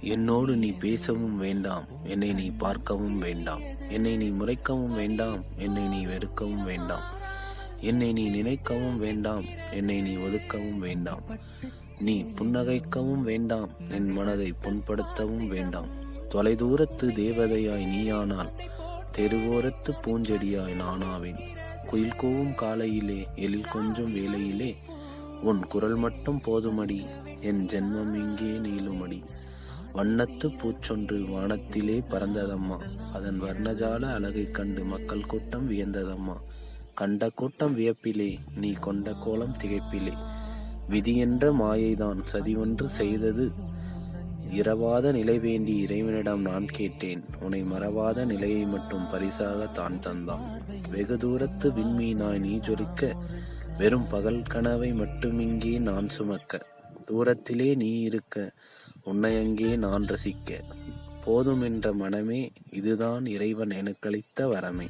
என்னோடு நீ பேசவும் வேண்டாம் என்னை நீ பார்க்கவும் வேண்டாம் என்னை நீ முறைக்கவும் வேண்டாம் என்னை நீ வெறுக்கவும் வேண்டாம் என்னை நீ நினைக்கவும் வேண்டாம் என்னை நீ ஒதுக்கவும் வேண்டாம் நீ புன்னகைக்கவும் வேண்டாம் என் மனதை புண்படுத்தவும் வேண்டாம். தொலைதூரத்து தேவதையாய் நீயானால் தெருவோரத்து பூஞ்செடியாய் நானாவேன். குயில் கூவும் காலையிலே எழில் கொஞ்சம் வேலையிலே உன் குரல் மட்டும் போதுமடி என் ஜென்மம் இங்கே நீளுமடி வண்ணத்து பூச்சொன்று வானத்திலே பறந்ததம்மா. அதன் வர்ணஜால அழகைக் கண்டு மக்கள் கூட்டம் வியந்ததம்மா. கண்ட கூட்டம் வியப்பிலே நீ கொண்ட கோலம் திகைப்பிலே. விதி என்ற மாயைதான் சதி ஒன்று செய்தது. இரவாத நிலை வேண்டி இறைவனிடம் நான் கேட்டேன். உன்னை மறவாத நிலையை மட்டும் பரிசாக தான் தந்தான். வெகு தூரத்து விண்மீனாய் நீ ஜொலிக்க வெறும் பகல் கனவை மட்டுமிங்கே நான் சுமக்க. தூரத்திலே நீ இருக்க. உன்னை அங்கே நான் ரசிக்க. போதும் என்ற மனமே இதுதான் இறைவன் எனக்களித்த வரமே.